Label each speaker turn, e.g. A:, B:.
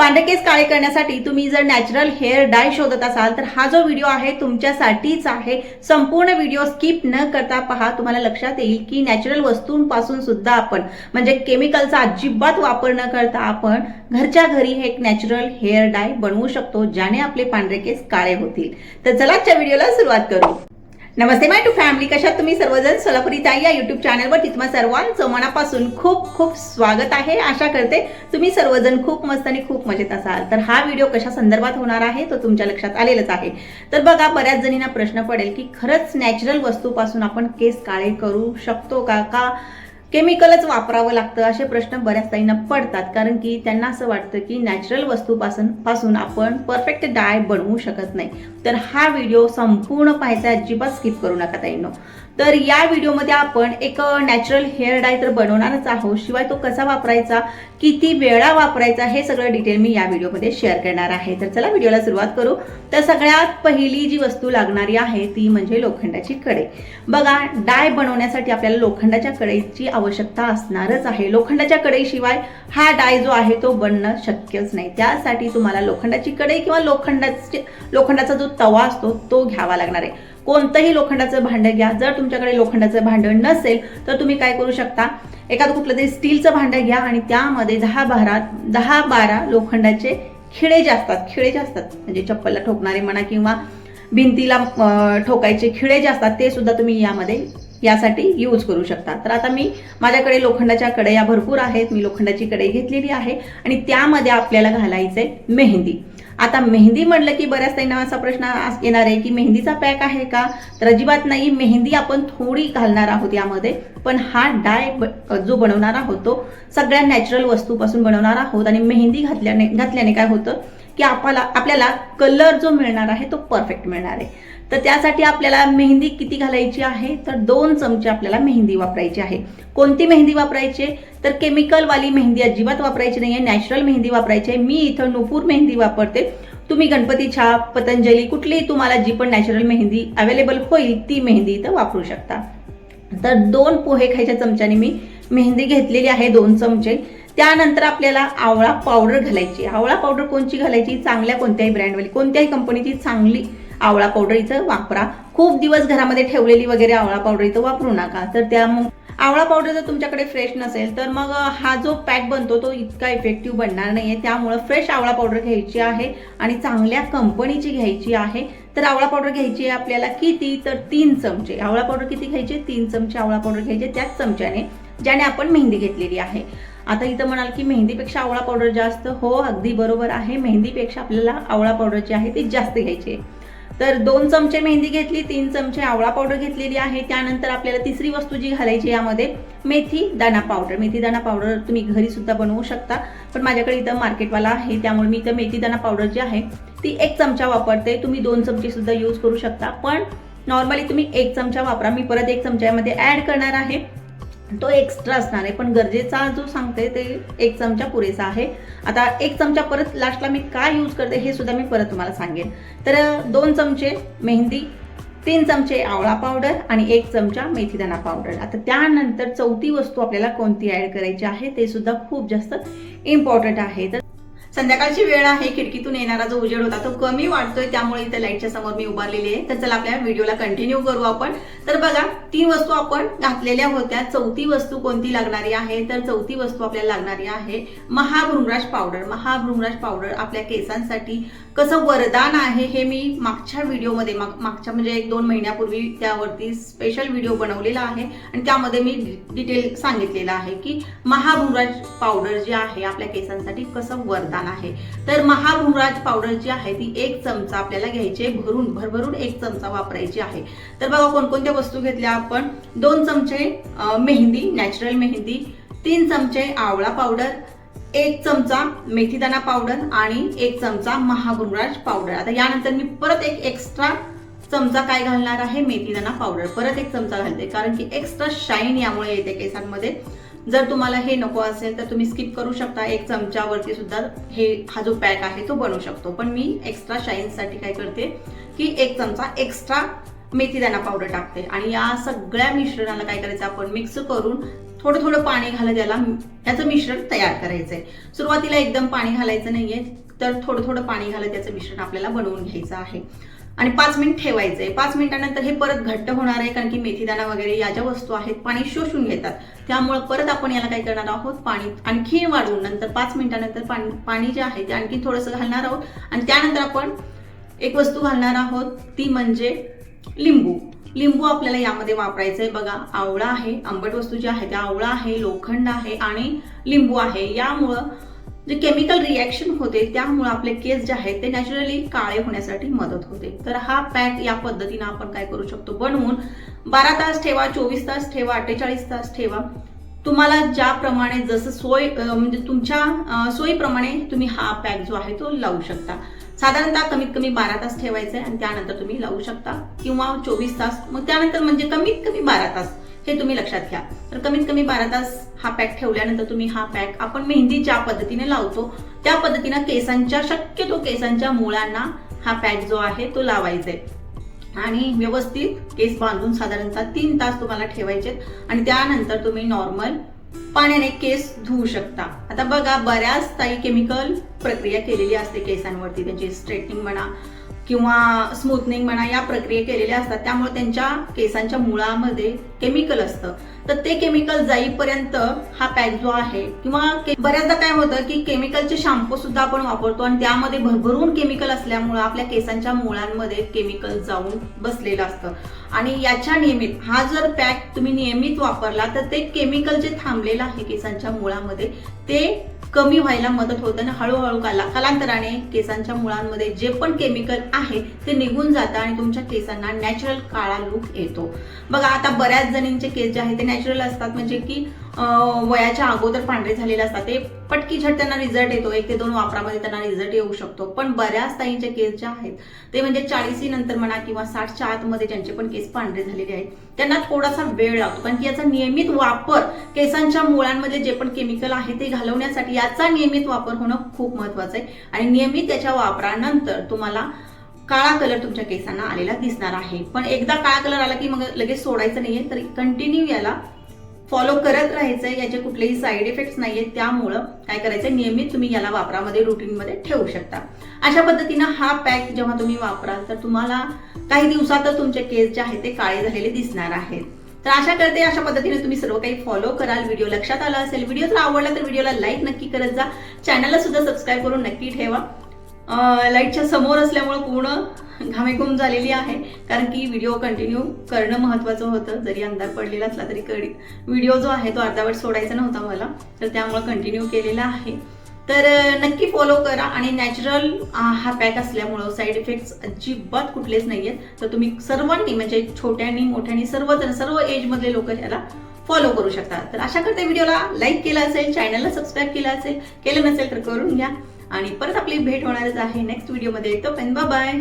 A: पांढरे केस काळे करण्यासाठी तुम्ही जर नॅचरल हेअर डाय शोधत असाल तर हा जो व्हिडिओ आहे तुमच्यासाठीच आहे. संपूर्ण व्हिडिओ स्किप न करता पहा तुम्हाला लक्षात येईल की नॅचरल वस्तूंपासून सुद्धा आपण म्हणजे केमिकलचा अजिबात वापर न करता आपण घरच्या घरी हे एक नॅचरल हेअर डाय बनवू शकतो ज्याने आपले पांढरे केस काळे होतील. तर चला आजच्या व्हिडिओला सुरुवात करू. नमस्ते माय टू फॅमिली कशात तुम्ही सर्वजण? सोलापुरी ताई या युट्यूब चॅनलवर तिथमा सर्वांचं मनापासून खूप खूप स्वागत आहे. आशा करते तुम्ही सर्वजण खूप मस्त आणि खूप मजेत असाल. तर हा व्हिडिओ कशा संदर्भात होणार आहे तो तुमच्या लक्षात आलेलाच आहे. तर बघा बऱ्याच जणींना प्रश्न पडेल की खरंच नॅचरल वस्तूपासून आपण केस काळे करू शकतो का? का केमिकलच वापरावं लागतं असे प्रश्न बऱ्याच ताईंना पडतात. कारण की त्यांना असं वाटतं की नॅचरल वस्तूपासून पासून आपण परफेक्ट डाय बनवू शकत नाही. तर हा व्हिडिओ संपूर्ण पाहायचा अजिबात स्किप करू नका ताईंनो. तर या व्हिडिओमध्ये आपण एक नॅचरल हेअर डाय तर बनवणारच आहोत. शिवाय तो कसा वापरायचा किती वेळा वापरायचा हे सगळं डिटेल मी या व्हिडिओमध्ये शेअर करणार आहे. तर चला व्हिडिओला सुरुवात करू. तर सगळ्यात पहिली जी वस्तू लागणारी आहे ती म्हणजे लोखंडाची कढई. बघा डाय बनवण्यासाठी आपल्याला लोखंडाच्या कढईची आवश्यकता असणारच आहे. लोखंडाच्या कढईशिवाय हा डाय जो आहे तो बनणं शक्यच नाही. त्यासाठी तुम्हाला लोखंडाची कढई किंवा लोखंडाचे लोखंडाचा जो तवा असतो तो घ्यावा लागणार आहे. कोणतंही लोखंडाचं भांडं घ्या. जर तुमच्याकडे लोखंडाचं भांडण नसेल तर तुम्ही काय करू शकता? एखादं कुठलं तरी स्टीलचं भांडं घ्या आणि त्यामध्ये दहा बारा दहा बारा लोखंडाचे खिळे जे असतात खिळे जे असतात म्हणजे चप्पलला ठोकणारे म्हणा किंवा भिंतीला ठोकायचे खिळे जे असतात ते सुद्धा तुम्ही यामध्ये यासाठी यूज करू शकता. तर आता मी माझ्याकडे लोखंडाच्या कढया भरपूर आहेत. मी लोखंडाची कढई घेतलेली आहे आणि त्यामध्ये आपल्याला घालायचे मेहंदी. आता मेहंदी म्हणलं की बऱ्याच त्यांना असा प्रश्न येणार आहे की मेहंदीचा पॅक आहे का? तर अजिबात नाही मेहंदी आपण थोडी घालणार आहोत यामध्ये पण हा डाय जो बनवणार आहोत तो सगळ्या नॅचरल वस्तूपासून बनवणार आहोत आणि मेहंदी घातल्याने घातल्याने काय होतं? की आपल्याला आपल्याला कलर जो मिळणार आहे तो परफेक्ट मिळणार आहे. तर त्यासाठी आपल्याला मेहंदी किती घालायची आहे? तर दोन चमचे आपल्याला मेहंदी वापरायची आहे. कोणती मेहंदी वापरायची? तर केमिकलवाली मेहंदी अजिबात वापरायची नाही आहे नॅचरल मेहंदी वापरायची आहे. मी इथं नुपूर मेहंदी वापरते. तुम्ही गणपती छाप पतंजली कुठलीही तुम्हाला जी पण नॅचरल मेहंदी अवेलेबल होईल ती मेहंदी इथं वापरू शकता. तर दोन पोहे खायच्या चमच्याने मी मेहंदी घेतलेली आहे दोन चमचे. त्यानंतर आपल्याला आवळा पावडर घालायची. आवळा पावडर कोणची घालायची? चांगल्या कोणत्याही ब्रँडवाली कोणत्याही कंपनीची चांगली आवळा पावडर इथं वापरा. खूप दिवस घरामध्ये ठेवलेली वगैरे आवळा पावडर इथं वापरू नका. तर त्या मग आवळा पावडर जर तुमच्याकडे फ्रेश नसेल तर मग हा जो पॅक बनतो तो इतका इफेक्टिव्ह बनणार नाहीये. त्यामुळं फ्रेश आवळा पावडर घ्यायची आहे आणि चांगल्या कंपनीची घ्यायची आहे. तर आवळा पावडर घ्यायची आहे आपल्याला किती? तर तीन चमचे. आवळा पावडर किती घ्यायचे? तीन चमचे आवळा पावडर घ्यायचे त्याच चमच्याने ज्याने आपण मेहंदी घेतलेली आहे. आता इथं म्हणाल की मेहंदीपेक्षा आवळा पावडर जास्त. हो अगदी बरोबर आहे. मेहंदीपेक्षा आपल्याला आवळा पावडर जी आहे ती जास्त घ्यायची. आहे तर दोन चमचे मेहंदी घेतली तीन चमचे आवळा पावडर घेतलेली आहे. त्यानंतर आपल्याला तिसरी वस्तू जी घालायची यामध्ये मेथी दाणा पावडर मेथी दाणा पावडर तुम्ही घरी सुद्धा बनवू शकता. पण माझ्याकडे इथं मार्केटवाला आहे त्यामुळे मी इथं मेथी दाणा पावडर जी आहे ती एक चमचा वापरते. तुम्ही दोन चमचे सुद्धा यूज करू शकता. पण नॉर्मली तुम्ही एक चमचा वापरा. मी परत एक चमच्यामध्ये ॲड करणार आहे. तो एक्स्ट्रा असणार आहे. पण गरजेचा जो सांगते ते एक चमचा पुरेसा आहे. आता एक चमचा परत लास्टला मी काय यूज करते हे सुद्धा मी परत तुम्हाला सांगेन. तर दोन चमचे मेहंदी तीन चमचे आवळा पावडर आणि एक चमचा मेथीदाणा पावडर आता त्यानंतर चौथी वस्तू आपल्याला कोणती ॲड करायची आहे ते सुद्धा खूप जास्त इम्पॉर्टंट आहे. तर संध्याकाळची वेळ आहे खिडकीतून येणारा जो उजेड होता तो कमी वाटतोय त्यामुळे इथे लाईटच्या समोर मी उभारलेली आहे. तर चला आपल्या व्हिडिओला कंटिन्यू करू आपण. तर बघा तीन वस्तू आपण घातलेल्या होत्या. चौथी वस्तू कोणती लागणारी आहे? तर चौथी वस्तू आपल्याला लागणारी आहे महाभृंगराज पावडर महाभृंगराज पावडर आपल्या केसांसाठी कसं वरदान आहे हे मी मागच्या व्हिडिओमध्ये माग- मागच्या म्हणजे एक दोन महिन्यापूर्वी त्यावरती स्पेशल व्हिडिओ बनवलेला आहे. आणि त्यामध्ये मी डिटेल सांगितलेलं आहे की महाभुमराज पावडर जी आहे आपल्या केसांसाठी कसं वरदान आहे. तर महाभृंगराज पावडर जी आहे ती एक चमचा आपल्याला घ्यायची आहे भरून भरभरून एक चमचा वापरायची आहे. तर बघा कोणकोणत्या वस्तू घेतल्या आपण. दोन चमचे मेहंदी नॅचरल मेहंदी तीन चमचे आवळा पावडर एक चमचा मेथीदाणा पावडर आणि एक चमचा महागुणराज पावडर आता यानंतर मी परत एक एक्स्ट्रा चमचा काय घालणार आहे? मेथीदाणा पावडर परत एक चमचा घालते. कारण की एक्स्ट्रा शाईन यामुळे येते केसांमध्ये. जर तुम्हाला हे नको असेल तर तुम्ही स्किप करू शकता. एक चमच्यावरती सुद्धा हे हा जो पॅक आहे तो बनवू शकतो. पण मी एक्स्ट्रा शाईनसाठी काय करते की एक चमचा एक्स्ट्रा मेथीदाणा पावडर टाकते. आणि या सगळ्या मिश्रणाला काय करायचं? आपण मिक्स करून थोडं थोडं पाणी घालत याला याचं मिश्रण तयार करायचं आहे सुरुवातीला एकदम पाणी घालायचं नाहीये तर थोडं थोडं पाणी घालत याचं मिश्रण आपल्याला बनवून घ्यायचं आहे. आणि पाच मिनिट आहे पाच मिनिटानंतर हे परत घट्ट होणार आहे कारण की मेथीदाना वगैरे या ज्या वस्तू आहेत पाणी शोषून घेतात. त्यामुळे परत आपण याला काय करणार आहोत? पाणी आणखी वाढवून नंतर पाच मिनिटानंतर पाणी पाणी जे आहे ते आणखी थोडंसं घालणार आहोत. आणि त्यानंतर आपण एक वस्तू घालणार आहोत ती म्हणजे लिंबू. लिंबू आपल्याला यामध्ये वापरायचं आहे बघा. आवळा आहे आंबट वस्तू ज्या आहे त्या आवळा आहे लोखंड आहे आणि लिंबू आहे. यामुळं जे केमिकल रिॲक्शन होते त्यामुळे आपले केस जे आहेत ते नॅचरली काळे होण्यासाठी मदत होते. तर हा पॅक या पद्धतीनं आपण काय करू शकतो? बनवून बारा तास ठेवा चोवीस तास ठेवा अठ्ठेचाळीस तास ठेवा. तुम्हाला ज्याप्रमाणे जसं सोय म्हणजे तुमच्या सोयीप्रमाणे तुम्ही हा पॅक जो आहे तो लावू शकता. साधारणतः कमीत कमी बारा तास ठेवायचं आहे आणि त्यानंतर तुम्ही लावू शकता. किंवा चोवीस तास. मग त्यानंतर म्हणजे कमीत कमी बारा तास. हे तुम्ही लक्षात घ्या. तर कमीत कमी बारा तास हा पॅक ठेवल्यानंतर तुम्ही हा पॅक आपण मेहंदी ज्या पद्धतीने लावतो त्या पद्धतीनं केसांच्या शक्यतो केसांच्या मुळांना हा पॅक जो आहे तो लावायचा. आहे आणि व्यवस्थित केस बांधून साधारणतः तीन तास तुम्हाला ठेवायचे. आणि त्यानंतर तुम्ही नॉर्मल पाण्याने केस धुवू शकता. आता बघा बऱ्याच काही केमिकल प्रक्रिया केलेली असते केसांवरती त्यांची स्ट्रेटनिंग म्हणा किंवा स्मूथनिंग म्हणा या प्रक्रिया केलेल्या असतात. त्यामुळे त्यांच्या केसांच्या मुळामध्ये केमिकल असतं. तर ते केमिकल जाईपर्यंत हा पॅक जो आहे किंवा बऱ्याचदा काय होतं की केमिकलचे शॅम्पू सुद्धा आपण वापरतो आणि त्यामध्ये भरभरून केमिकल असल्यामुळं आपल्या केसांच्या मुळांमध्ये केमिकल जाऊन बसलेलं असतं. आणि याच्या नियमित हा जर पॅक तुम्ही नियमित वापरला तर ते केमिकल जे थांबलेलं आहे केसांच्या मुळामध्ये ते कमी व्हायला मदत होते आणि हळूहळू काला कालांतराने केसांच्या मुळांमध्ये जे पण केमिकल आहे ते निघून जातं आणि तुमच्या केसांना नॅचरल काळा लुक येतो. बघा आता बऱ्याच जणींचे केस जे आहेत ते नॅचरल असतात. म्हणजे की वयाच्या अगोदर पांढरे झालेले असतात. ते पटकी झट त्यांना रिझल्ट येतो. एक ते दोन वापरामध्ये त्यांना रिझल्ट येऊ शकतो. पण बऱ्याच ताईंच्या केस ज्या आहेत ते म्हणजे चाळीसी नंतर म्हणा किंवा साठच्या आतमध्ये ज्यांचे पण केस पांढरे झालेले आहेत त्यांना थोडासा वेळ लागतो. कारण की याचा नियमित वापर केसांच्या मुळांमध्ये जे पण केमिकल आहे ते घालवण्यासाठी याचा नियमित वापर होणं खूप महत्वाचं आहे. आणि नियमित त्याच्या वापरानंतर तुम्हाला काळा कलर तुमच्या केसांना आलेला दिसणार आहे. पण एकदा काळा कलर आला की मग लगेच सोडायचं नाहीये. तर कंटिन्यू याला फॉलो करत राहायचंय याचे कुठलेही साईड इफेक्ट्स नाहीयेत. त्यामुळं काय करायचंय नियमित तुम्ही याला वापरामध्ये रुटीनमध्ये ठेवू शकता. अशा पद्धतीनं हा पॅक जेव्हा तुम्ही वापराल तर तुम्हाला काही दिवसातच तुमचे केस जे आहेत ते काळे झालेले दिसणार आहेत. तर आशा करते अशा पद्धतीने तुम्ही सर्व काही फॉलो कराल. व्हिडिओ लक्षात आला असेल व्हिडिओ जर आवडला तर व्हिडिओला लाईक नक्की करत जा. चॅनलला सुद्धा सबस्क्राईब करून नक्की ठेवा. लाईटच्या समोर असल्यामुळे पूर्ण घामेघूम झालेली आहे. कारण की व्हिडिओ कंटिन्यू करणं महत्त्वाचं होतं. जरी अंधार पडलेला असला तरी कडी. व्हिडिओ जो आहे तो अर्धावट सोडायचा नव्हता मला. तर त्यामुळे कंटिन्यू केलेला आहे. तर नक्की फॉलो करा. आणि नॅचरल हा पॅक असल्यामुळं साईड इफेक्ट्स अजिबात कुठलेच नाही आहेत तर तुम्ही सर्वांनी म्हणजे छोट्यांनी मोठ्यांनी सर्वजण सर्व एजमधले लोक याला फॉलो करू शकता. तर अशा करते व्हिडिओला लाईक केला असेल चॅनलला सबस्क्राईब केला असेल केलं नसेल तर करून घ्या. आणि परत आपली भेट होणारच आहे नेक्स्ट व्हिडिओमध्ये तो पण बाय